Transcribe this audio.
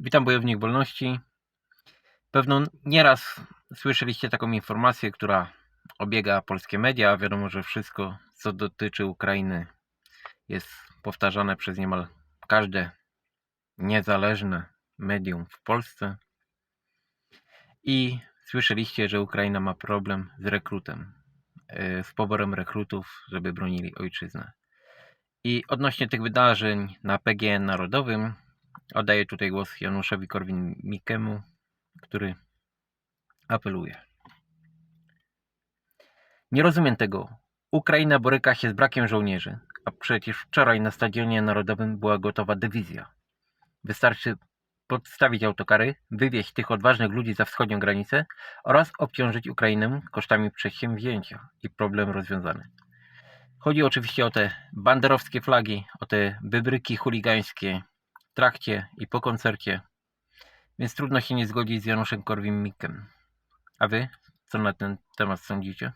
Witam Bojownik Wolności. Pewno nieraz słyszeliście taką informację, która obiega polskie media. Wiadomo, że wszystko, co dotyczy Ukrainy, jest powtarzane przez niemal każde niezależne medium w Polsce. I słyszeliście, że Ukraina ma problem z rekrutem, yy, z poborem rekrutów, żeby bronili ojczyznę. I odnośnie tych wydarzeń na PGN Narodowym oddaję tutaj głos Januszowi Korwin-Mikkemu, który apeluje. Nie rozumiem tego. Ukraina boryka się z brakiem żołnierzy, a przecież wczoraj na Stadionie Narodowym była gotowa dywizja. Wystarczy podstawić autokary, wywieźć tych odważnych ludzi za wschodnią granicę oraz obciążyć Ukrainę kosztami przedsięwzięcia i problem rozwiązany. Chodzi oczywiście o te banderowskie flagi, o te wybryki chuligańskie trakcie i po koncercie, więc trudno się nie zgodzić z Januszem Korwin-Mikkem. A wy, co na ten temat sądzicie?